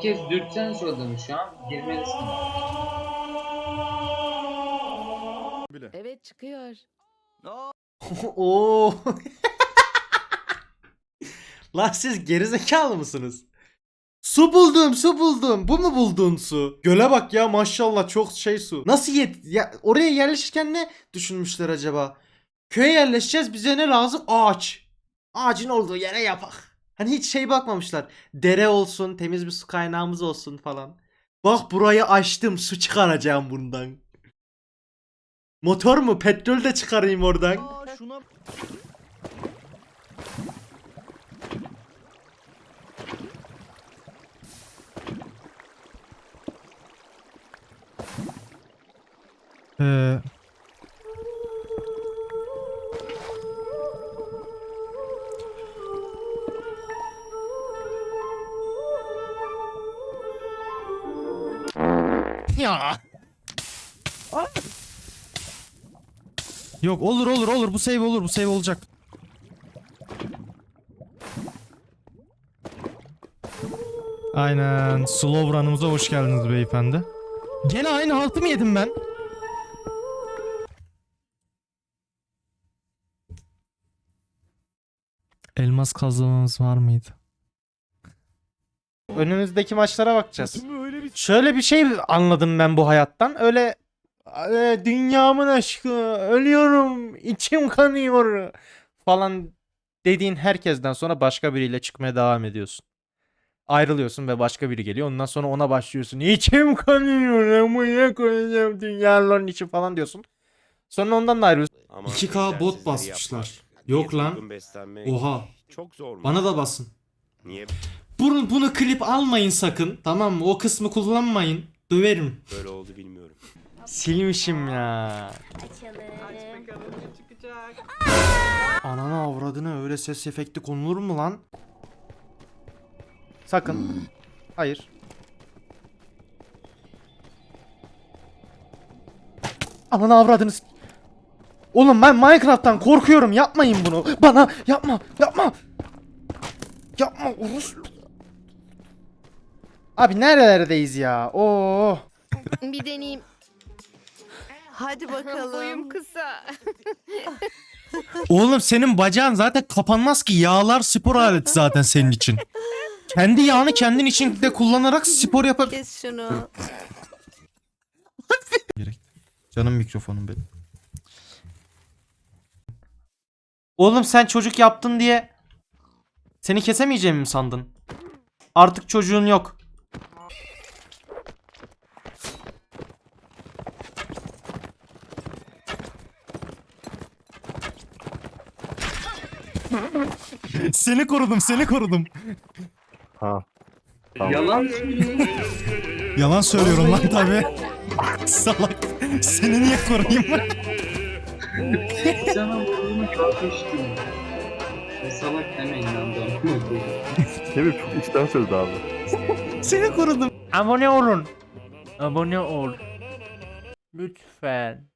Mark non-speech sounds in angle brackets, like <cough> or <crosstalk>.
Bir kez dürtsen şu adamı şu an girmelisin. Bile. Evet çıkıyor. <laughs> Oo. <laughs> Lan siz gerizekalı mısınız? Su buldum, su buldum. Bu mu buldun su? Göle bak ya maşallah çok şey su. Nasıl yet ya oraya yerleşirken ne düşünmüşler acaba? Köye yerleşeceğiz bize ne lazım? Ağaç. Ağacın olduğu yere yapak. Hani hiç şey bakmamışlar. Dere olsun, temiz bir su kaynağımız olsun falan. Bak burayı açtım, su çıkaracağım bundan. Motor mu? Petrol de çıkarayım oradan. Aa şuna Ee, ya. Yok olur olur olur bu save olur bu save olacak. Aynen slow run'ımıza hoş geldiniz beyefendi. Gene aynı haltı mı yedim ben? Elmas kazmamız var mıydı? Önümüzdeki maçlara bakacağız. Şöyle bir şey anladım ben bu hayattan. Öyle "E, dünyamın aşkı, ölüyorum, içim kanıyor falan dediğin herkesten sonra başka biriyle çıkmaya devam ediyorsun. Ayrılıyorsun ve başka biri geliyor. Ondan sonra ona başlıyorsun. İçim kanıyor. Amına koyacağım dünyanın içi falan diyorsun. Sonra ondan da ayrılıyorsun. 2K bot basmışlar. Yok lan. Oha. Çok zor mu? Bana da basın. Niye Bunu, bunu klip almayın sakın. Tamam mı? O kısmı kullanmayın. Döverim. böyle oldu bilmiyorum. Silmişim ya. Ananı avradını öyle ses efekti konulur mu lan? Sakın. Hayır. Ananı avradını s- Oğlum ben Minecraft'tan korkuyorum. Yapmayın bunu. Bana yapma. Yapma. Yapma. Urus. Abi nerelerdeyiz ya? Oo. Bir deneyeyim. Hadi <laughs> bakalım. Boyum kısa. <laughs> Oğlum senin bacağın zaten kapanmaz ki. Yağlar spor aleti zaten senin için. Kendi yağını kendin için de kullanarak spor yapar. Kes şunu. Canım mikrofonum benim. Oğlum sen çocuk yaptın diye seni kesemeyeceğimi mi sandın? Artık çocuğun yok. <laughs> Seni korudum, seni korudum. Yalan Yalan söylüyorum lan tabi. Salak. Seni niye koruyayım? sana vurduğunu kalkıştım. Ve salak demeyin lan da. Demir çok içten söyledi abi. Seni korudum. Abone olun. Abone ol. Lütfen.